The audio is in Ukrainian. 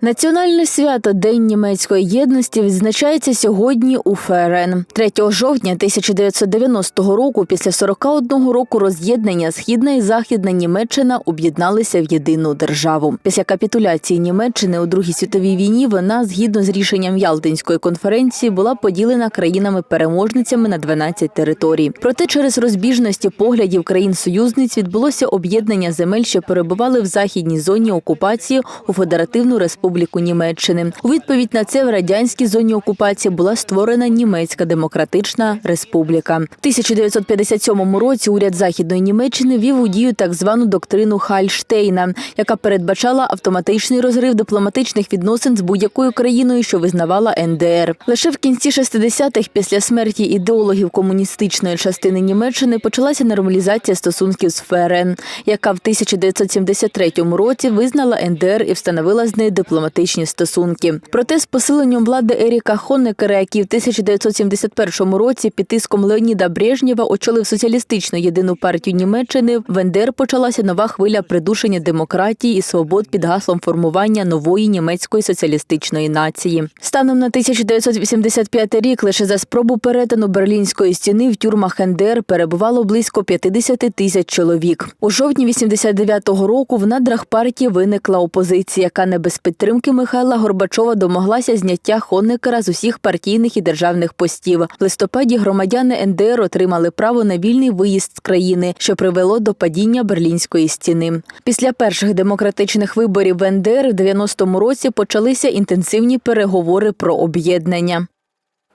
Національне свято День німецької єдності відзначається сьогодні у ФРН. 3 жовтня 1990 року, після 41 року роз'єднання Східна і Західна Німеччина об'єдналися в єдину державу. Після капітуляції Німеччини у Другій світовій війні вона, згідно з рішенням Ялтинської конференції, була поділена країнами-переможницями на 12 територій. Проте через розбіжності поглядів країн-союзниць відбулося об'єднання земель, що перебували в західній зоні окупації у Федеративну Республіку Німеччини. У відповідь на це в радянській зоні окупації була створена Німецька Демократична Республіка. В 1957 році уряд Західної Німеччини вів у дію так звану доктрину Хальштейна, яка передбачала автоматичний розрив дипломатичних відносин з будь-якою країною, що визнавала НДР. Лише в кінці 60-х, після смерті ідеологів комуністичної частини Німеччини, почалася нормалізація стосунків з ФРН, яка в 1973 році визнала НДР і встановила з нею дипломатичні стосунки. Проте з посиленням влади Еріка Хонекера, який в 1971 році під тиском Леоніда Брежнєва очолив соціалістичну єдину партію Німеччини, в НДР почалася нова хвиля придушення демократії і свобод під гаслом формування нової німецької соціалістичної нації. Станом на 1985 рік лише за спробу перетину берлінської стіни в тюрмах НДР перебувало близько 50 тисяч чоловік. У жовтні 89-го року в надрах партії виникла опозиція, яка не без підтримки Михайла Горбачова домоглася зняття Хонникера з усіх партійних і державних постів. В листопаді громадяни НДР отримали право на вільний виїзд з країни, що привело до падіння берлінської стіни. Після перших демократичних виборів в НДР в 90-му році почалися інтенсивні переговори про об'єднання.